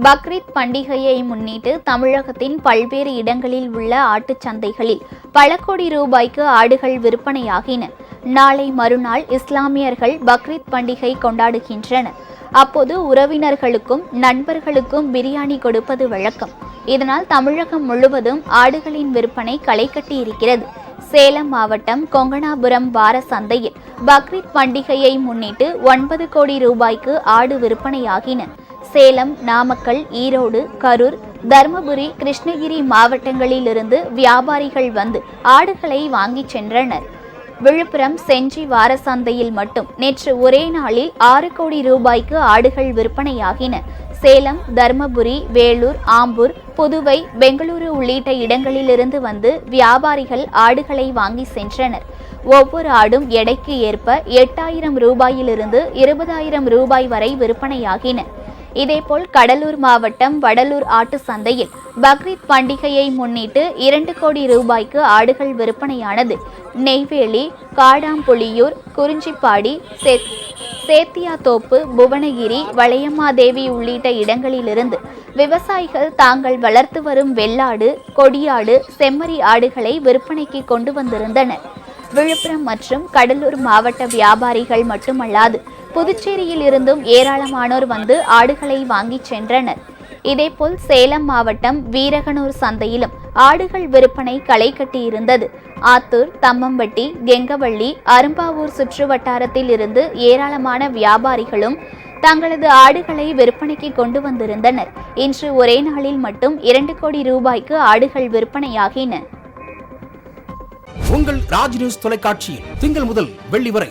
பக்ரீத் பண்டிகையை முன்னிட்டு தமிழகத்தின் பல்வேறு இடங்களில் உள்ள ஆட்டுச் சந்தைகளில் பல கோடி ரூபாய்க்கு ஆடுகள் விற்பனையாகின. நாளை மறுநாள் இஸ்லாமியர்கள் பக்ரீத் பண்டிகை கொண்டாடுகின்றனர். அப்போது உறவினர்களுக்கும் நண்பர்களுக்கும் பிரியாணி கொடுப்பது வழக்கம். இதனால் தமிழகம் முழுவதும் ஆடுகளின் விற்பனை களை கட்டி இருக்கிறது சேலம் மாவட்டம் கொங்கணாபுரம் வார சந்தையில் பக்ரீத் பண்டிகையை முன்னிட்டு ஒன்பது கோடி ரூபாய்க்கு ஆடு விற்பனையாகின. சேலம் நாமக்கல் ஈரோடு கரூர் தருமபுரி கிருஷ்ணகிரி மாவட்டங்களிலிருந்து வியாபாரிகள் வந்து ஆடுகளை வாங்கிச் சென்றனர். விழுப்புரம் செஞ்சி வாரசந்தையில் மட்டும் நேற்று ஒரே நாளில் ஆறு கோடி ரூபாய்க்கு ஆடுகள் விற்பனையாகின. சேலம் தருமபுரி வேலூர் ஆம்பூர் புதுவை பெங்களூரு உள்ளிட்ட இடங்களிலிருந்து வந்து வியாபாரிகள் ஆடுகளை வாங்கி சென்றனர். ஒவ்வொரு ஆடும் எடைக்கு ஏற்ப எட்டாயிரம் ரூபாயிலிருந்து இருபதாயிரம் ரூபாய் வரை விற்பனையாகின. இதேபோல் கடலூர் மாவட்டம் வடலூர் ஆட்டு சந்தையில் பக்ரீத் பண்டிகையை முன்னிட்டு இரண்டு கோடி ரூபாய்க்கு ஆடுகள் விற்பனையானது. நெய்வேலி காடாம்புலியூர் குறிஞ்சிப்பாடி சேத்தியாத்தோப்பு புவனகிரி வளையம்மாதேவி உள்ளிட்ட இடங்களிலிருந்து விவசாயிகள் தாங்கள் வளர்த்து வரும் வெள்ளாடு கொடியாடு செம்மறி ஆடுகளை விற்பனைக்கு கொண்டு வந்திருந்தனர். விழுப்புரம் மற்றும் கடலூர் மாவட்ட வியாபாரிகள் மட்டுமல்லாது புதுச்சேரியில் இருந்தும் ஏராளமானோர் வந்து ஆடுகளை வாங்கிச் சென்றனர். இதேபோல் சேலம் மாவட்டம் வீரகனூர் சந்தையிலும் ஆடுகள் விற்பனை களை கட்டியிருந்தது. ஆத்தூர் தம்மம்பட்டி கெங்கவள்ளி அரும்பாவூர் சுற்று வட்டாரத்தில் இருந்து ஏராளமான வியாபாரிகளும் தங்களது ஆடுகளை விற்பனைக்கு கொண்டு வந்திருந்தனர். இன்று ஒரே நாளில் மட்டும் இரண்டு கோடி ரூபாய்க்கு ஆடுகள் விற்பனையாகின. உங்கள் ராஜ் நியூஸ் தொலைக்காட்சியில் திங்கள் முதல் வெள்ளி வரை